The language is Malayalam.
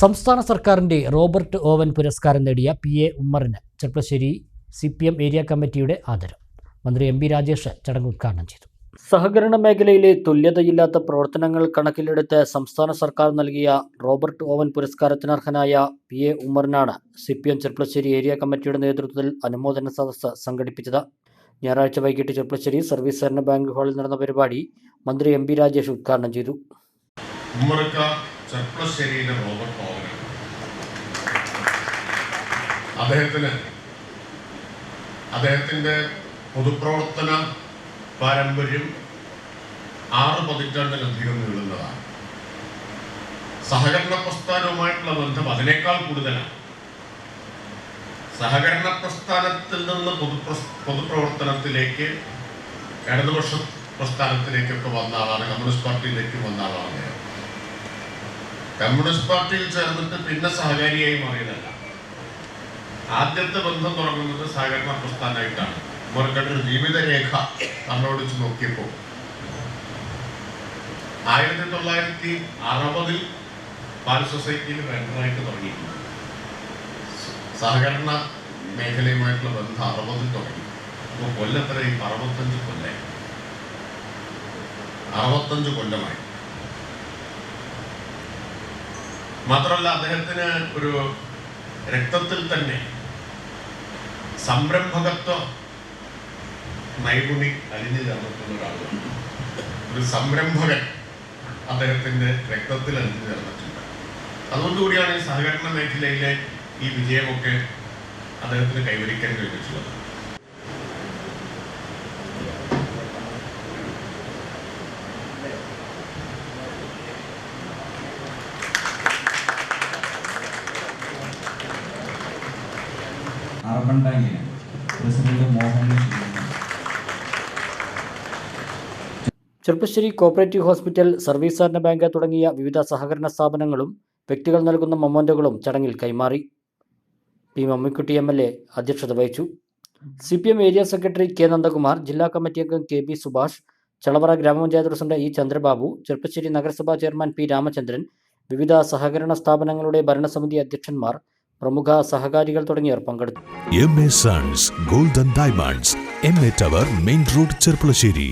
സംസ്ഥാന സർക്കാരിന്റെ റോബർട്ട് ഓവൻ പുരസ്കാരം നേടിയ P A ഉമ്മറിന് Cherpulassery C P M area കമ്മിറ്റിയുടെ ആദരം. മന്ത്രി എം പി രാജേഷ് ചടങ്ങ് ഉദ്ഘാടനം ചെയ്തു. സഹകരണ മേഖലയിലെ തുല്യതയില്ലാത്ത പ്രവർത്തനങ്ങൾ കണക്കിലെടുത്ത് സംസ്ഥാന സർക്കാർ നൽകിയ റോബർട്ട് ഓവൻ പുരസ്കാരത്തിനർഹനായ P A ഉമ്മറിനാണ് C P M Cherpulassery area കമ്മിറ്റിയുടെ നേതൃത്വത്തിൽ അനുമോദന സദസ്സ് സംഘടിപ്പിച്ചത്. ഞായറാഴ്ച വൈകിട്ട് ചെർപ്പശ്ശേരി സർവീസ് സഹകരണ ബാങ്ക് ഹാളിൽ നടന്ന പരിപാടി മന്ത്രി എം പി രാജേഷ് ഉദ്ഘാടനം ചെയ്തു. ഉമ്മറക്ക ചെർപ്പശ്ശേരിയിലെ റോബർട്ട് ഓവനാണ് അദ്ദേഹത്തിന് അദ്ദേഹത്തിന്റെ പൊതുപ്രവർത്തന പാരമ്പര്യം ആറ് പതിറ്റാണ്ടിലധികം നീളുന്നതാണ്. സഹകരണ പ്രസ്ഥാനവുമായിട്ടുള്ള ബന്ധം അതിനേക്കാൾ കൂടുതലാണ്. സഹകരണ പ്രസ്ഥാനത്തിൽ നിന്ന് പൊതുപ്ര പൊതുപ്രവർത്തനത്തിലേക്ക് ഇടതുപക്ഷ പ്രസ്ഥാനത്തിലേക്കൊക്കെ വന്ന ആളാണ് കമ്മ്യൂണിസ്റ്റ് പാർട്ടിയിലേക്ക് വന്ന ആളാണ്. കമ്മ്യൂണിസ്റ്റ് പാർട്ടിയിൽ ചേർന്നിട്ട് പിന്നെ സഹകാരിയായി മാറിയതല്ല. ആദ്യത്തെ ബന്ധം തുടങ്ങുന്നത് സഹകരണ പ്രസ്ഥാനമായിട്ടാണ്. ഉമ്മർക്കട്ടൊരു ജീവിതരേഖ നമ്മളോടിച്ച് നോക്കിയപ്പോൾ ആയിരത്തി തൊള്ളായിരത്തി അറുപതിൽ പാൽ സൊസൈറ്റിയിൽ വെണ്ടറായിട്ട് തുടങ്ങിയിട്ടുണ്ട് സഹകരണ മേഖലയുമായിട്ടുള്ള ബന്ധം അറുപതിൽ തുടങ്ങി. അപ്പോൾ കൊല്ലത്തരയും അറുപത്തഞ്ച് കൊല്ലമായി അറുപത്തഞ്ച് കൊല്ലമായി. മാത്രമല്ല അദ്ദേഹത്തിന് ഒരു രക്തത്തിൽ തന്നെ സംരംഭകത്വ നൈപുണി അലിഞ്ഞു ചേർന്നിട്ടുള്ള ഒരാളാണ് ഒരു സംരംഭകൻ അദ്ദേഹത്തിന്റെ രക്തത്തിൽ അലിഞ്ഞു ചേർന്നിട്ടുണ്ട്. അതുകൊണ്ടുകൂടിയാണ് ഈ സഹകരണ മേഖലയിലെ ഈ വിജയമൊക്കെ അദ്ദേഹത്തിന് കൈവരിക്കാൻ കഴിഞ്ഞിട്ടുള്ളത്. അർബൻ ബാങ്കിന് president Mohan Cherpulassery cooperative hospital service സഹകരണ ബാങ്ക് തുടങ്ങിയ വിവിധ സഹകരണ സ്ഥാപനങ്ങളും വ്യക്തികൾ നൽകുന്ന മൊമന്റുകളും ചടങ്ങിൽ കൈമാറി. പി മമ്മിക്കുട്ടി എം എൽ അധ്യക്ഷത വഹിച്ചു. C P M area secretary K Nandakumar ജില്ലാ കമ്മിറ്റി അംഗം കെ ബി സുഭാഷ് ചളവറ ഗ്രാമപഞ്ചായത്ത് പ്രസിഡന്റ് ഇ ചന്ദ്രബാബു ചെറുപ്പശ്ശേരി നഗരസഭാ ചെയർമാൻ പി രാമചന്ദ്രൻ വിവിധ സഹകരണ സ്ഥാപനങ്ങളുടെ ഭരണസമിതി അധ്യക്ഷന്മാർ പ്രമുഖ സഹകാരികൾ തുടങ്ങിയവർ പങ്കെടുത്തു. M A sons golden diamonds M A tower main road Cherpulassery.